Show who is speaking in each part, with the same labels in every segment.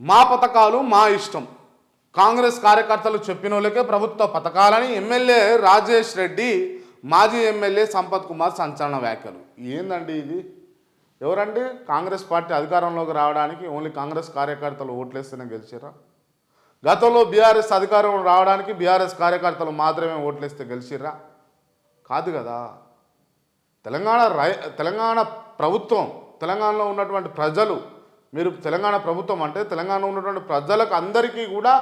Speaker 1: మా పథకాలు మా ఇష్టం. కాంగ్రెస్ కార్యకర్తలు చెప్పిన వాళ్ళకే ప్రభుత్వ పథకాలని ఎమ్మెల్యే రాజేష్ రెడ్డి మాజీ ఎమ్మెల్యే సంపత్ కుమార్ సంచలన వ్యాఖ్యలు. ఏందండి ఇది? ఎవరండి? కాంగ్రెస్ పార్టీ అధికారంలోకి రావడానికి ఓన్లీ కాంగ్రెస్ కార్యకర్తలు ఓట్లేస్తేనే గెలిచారా? గతంలో బీఆర్ఎస్ అధికారం రావడానికి బీఆర్ఎస్ కార్యకర్తలు మాత్రమే ఓట్లేస్తే గెలిచిర్రా? కాదు కదా. తెలంగాణ రై తెలంగాణ ప్రభుత్వం తెలంగాణలో ఉన్నటువంటి ప్రజలు మీరు తెలంగాణ ప్రభుత్వం అంటే తెలంగాణ ఉన్నటువంటి ప్రజలకు అందరికీ కూడా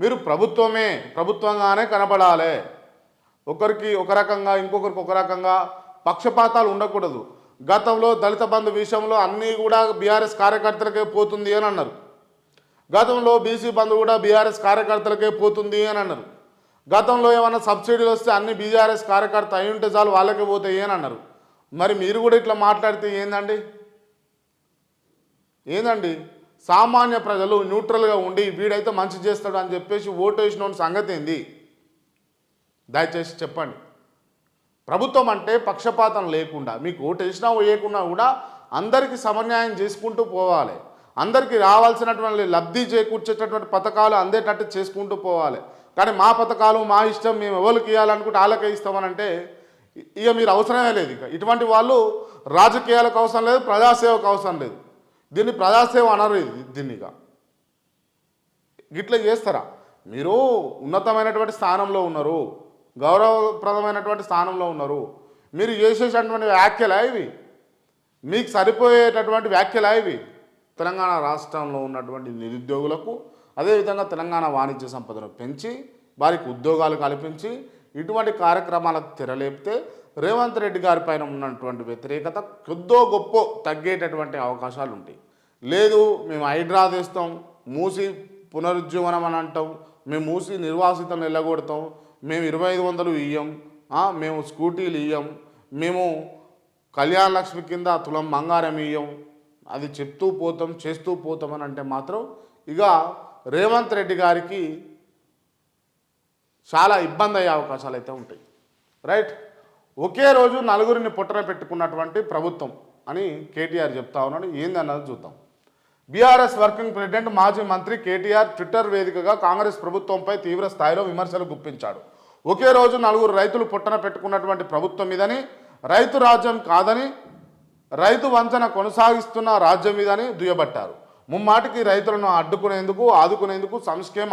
Speaker 1: మీరు ప్రభుత్వమే ప్రభుత్వంగానే కనపడాలి ఒకరికి ఒక రకంగా ఇంకొకరికి ఒక రకంగా పక్షపాతాలు ఉండకూడదు. గతంలో దళిత బంధు విషయంలో అన్నీ కూడా బీఆర్ఎస్ కార్యకర్తలకే పోతుంది అని అన్నారు. గతంలో బీసీ బంధు కూడా బీఆర్ఎస్ కార్యకర్తలకే పోతుంది అని అన్నారు. గతంలో ఏమైనా సబ్సిడీలు వస్తే అన్ని బీఆర్ఎస్ కార్యకర్త అయి ఉంటే చాలు వాళ్ళకే పోతాయి అని అన్నారు. మరి మీరు కూడా ఇట్లా మాట్లాడితే ఏందండి? ఏందండి? సామాన్య ప్రజలు న్యూట్రల్గా ఉండి వీడైతే మంచి చేస్తాడు అని చెప్పేసి ఓటు వేసిన సంగతి ఏంది? దయచేసి చెప్పండి. ప్రభుత్వం అంటే పక్షపాతం లేకుండా మీకు ఓటు వేసినా వేయకున్నా కూడా అందరికీ సమన్యాయం చేసుకుంటూ పోవాలి. అందరికీ రావాల్సినటువంటి లబ్ధి చేకూర్చేటటువంటి పథకాలు అందేటట్టు చేసుకుంటూ పోవాలి. కానీ మా పథకాలు మా ఇష్టం మేము ఎవరికి ఇవ్వాలనుకుంటే వాళ్ళకే ఇస్తామనంటే ఇక మీరు అవసరమే లేదు ఇక. ఇటువంటి వాళ్ళు రాజకీయాలకు అవసరం లేదు ప్రజాసేవకు అవసరం లేదు. దీన్ని ప్రజాసేవ అనరు దీన్నిగా దీన్ని ఇక. గిట్ల చేస్తారా? మీరు ఉన్నతమైనటువంటి స్థానంలో ఉన్నారు గౌరవప్రదమైనటువంటి స్థానంలో ఉన్నారు. మీరు చేసేటటువంటి వ్యాఖ్యలా ఇవి? మీకు సరిపోయేటటువంటి వ్యాఖ్యలా ఇవి? తెలంగాణ రాష్ట్రంలో ఉన్నటువంటి నిరుద్యోగులకు అదేవిధంగా తెలంగాణ వాణిజ్య సంపదను పెంచి వారికి ఉద్యోగాలు కల్పించి ఇటువంటి కార్యక్రమాలకు తెరలేపితే రేవంత్ రెడ్డి గారి పైన ఉన్నటువంటి వ్యతిరేకత కొద్దో గొప్ప తగ్గేటటువంటి అవకాశాలు ఉంటాయి. లేదు మేము హైడ్రా తెస్తాం మూసి పునరుజ్జీవనం అని అంటాం మేము మూసి నిర్వాసితం వెళ్ళగొడతాం మేము ఇరవై ఐదు వందలు ఇయ్యం మేము స్కూటీలు ఇయ్యం మేము కళ్యాణ లక్ష్మి కింద తులం బంగారం ఇయ్యం అది చెప్తూ పోతాం చేస్తూ పోతాం అని అంటే మాత్రం ఇక రేవంత్ రెడ్డి గారికి చాలా ఇబ్బంది అయ్యే అవకాశాలు అయితే ఉంటాయి. రైట్ ఒకే రోజు నలుగురిని పుట్టన పెట్టుకున్నటువంటి ప్రభుత్వం అని కేటీఆర్ చెప్తా ఉన్నాడు. ఏందన్నది చూద్దాం. బీఆర్ఎస్ వర్కింగ్ ప్రెసిడెంట్ మాజీ మంత్రి కేటీఆర్ ట్విట్టర్ వేదికగా కాంగ్రెస్ ప్రభుత్వంపై తీవ్ర స్థాయిలో విమర్శలు గుప్పించాడు. ఒకే రోజు నలుగురు రైతులు పుట్టన పెట్టుకున్నటువంటి ప్రభుత్వం ఇదని రైతు రాజ్యం కాదని రైతు వంచన కొనసాగిస్తున్న రాజ్యం ఇదని దుయ్యబట్టారు. ముమ్మాటికి రైతులను అడ్డుకునేందుకు ఆదుకునేందుకు సంక్షేమ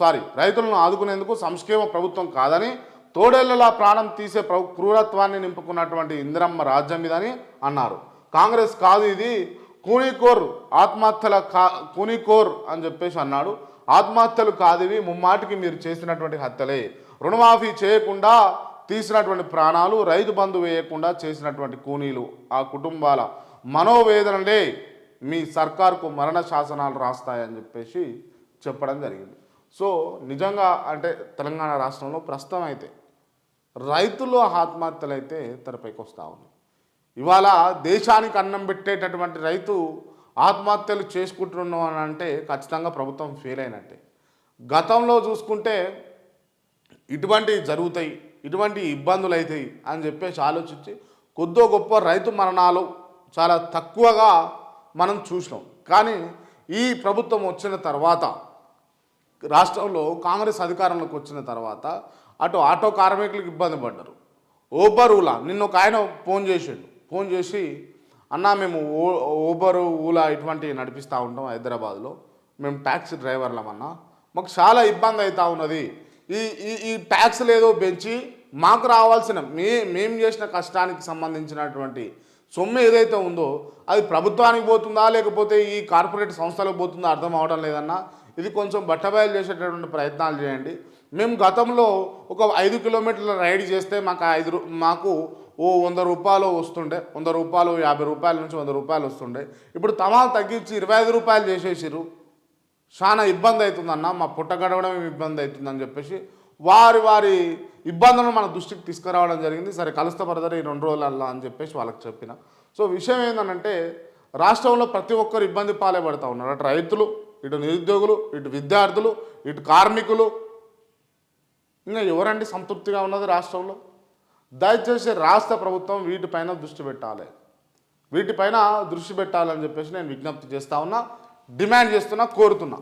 Speaker 1: సారీ రైతులను ఆదుకునేందుకు సంక్షేమ ప్రభుత్వం కాదని తోడేళ్ళలా ప్రాణం తీసే ప్ర క్రూరత్వాన్ని నింపుకున్నటువంటి ఇందిరమ్మ రాజ్యం ఇదని అన్నారు. కాంగ్రెస్ కాదు ఇది కూనీకోర్ ఆత్మహత్యల కా కూనీకోర్ అని చెప్పేసి అన్నాడు. ఆత్మహత్యలు కాదు ఇవి ముమ్మాటికి మీరు చేసినటువంటి హత్యలే. రుణమాఫీ చేయకుండా తీసినటువంటి ప్రాణాలు రైతు బంధు వేయకుండా చేసినటువంటి కూనీలు. ఆ కుటుంబాల మనోవేదనలే మీ సర్కార్కు మరణ శాసనాలు రాస్తాయని చెప్పేసి చెప్పడం జరిగింది. సో నిజంగా అంటే తెలంగాణ రాష్ట్రంలో ప్రస్తుతం అయితే రైతులు ఆత్మహత్యలు అయితే తెరపైకి వస్తూ ఉన్నాయి ఇవాళ దేశానికి అన్నం పెట్టేటటువంటి రైతు ఆత్మహత్యలు చేసుకుంటున్నాం అని అంటే ఖచ్చితంగా ప్రభుత్వం ఫెయిల్ అయినట్టే. గతంలో చూసుకుంటే ఇటువంటివి జరుగుతాయి ఇటువంటి ఇబ్బందులు అవుతాయి అని చెప్పేసి ఆలోచించి కొద్దో గొప్ప రైతు మరణాలు చాలా తక్కువగా మనం చూసినాం. కానీ ఈ ప్రభుత్వం వచ్చిన తర్వాత రాష్ట్రంలో కాంగ్రెస్ అధికారంలోకి వచ్చిన తర్వాత అటు ఆటో కార్మికులకు ఇబ్బంది పడ్డారు. ఓబర్ ఊలా నిన్న ఒక ఆయన ఫోన్ చేసిండు. ఫోన్ చేసి అన్నా మేము ఓ ఓబర్ ఊలా ఇటువంటివి నడిపిస్తూ ఉంటాం హైదరాబాద్లో. మేము ట్యాక్సీ డ్రైవర్లమన్నా మాకు చాలా ఇబ్బంది అవుతూ ఉన్నది. ఈ ఈ ఈ ట్యాక్స్ లేదో పెంచి మాకు రావాల్సిన మే మేము చేసిన కష్టానికి సంబంధించినటువంటి సొమ్ము ఏదైతే ఉందో అది ప్రభుత్వానికి పోతుందా? లేకపోతే ఈ కార్పొరేట్ సంస్థలకు పోతుందా? అర్థం అవడం లేదన్నా. ఇది కొంచెం బట్టబయలు చేసేటటువంటి ప్రయత్నాలు చేయండి. మేము గతంలో ఒక ఐదు కిలోమీటర్ల రైడ్ చేస్తే మాకు ఐదు మాకు ఓ వంద రూపాయలు వస్తుండే. వంద రూపాయలు యాభై రూపాయల నుంచి వంద రూపాయలు వస్తుండే. ఇప్పుడు తమాలు తగ్గించి ఇరవై ఐదు రూపాయలు చేసేసిర్రు. చాలా ఇబ్బంది అవుతుందన్న మా పుట్ట గడవడం ఇబ్బంది అవుతుందని చెప్పేసి వారి వారి ఇబ్బందులను మన దృష్టికి తీసుకురావడం జరిగింది. సరే కలుస్తా బ్రదర్ ఈ రెండు రోజులల్లా అని చెప్పేసి వాళ్ళకి చెప్పిన. సో విషయం ఏంటంటే రాష్ట్రంలో ప్రతి ఒక్కరు ఇబ్బంది పాలే పడతా ఉన్నారు అటు రైతులు. ఇటు నిరుద్యోగులు ఇటు విద్యార్థులు ఇటు కార్మికులు. ఇంకా ఎవరండి సంతృప్తిగా ఉన్నది రాష్ట్రంలో? దయచేసి రాష్ట్ర ప్రభుత్వం వీటిపైన దృష్టి పెట్టాలి. వీటిపైన దృష్టి పెట్టాలని చెప్పేసి నేను విజ్ఞప్తి చేస్తా ఉన్నా డిమాండ్ చేస్తున్నా కోరుతున్నా.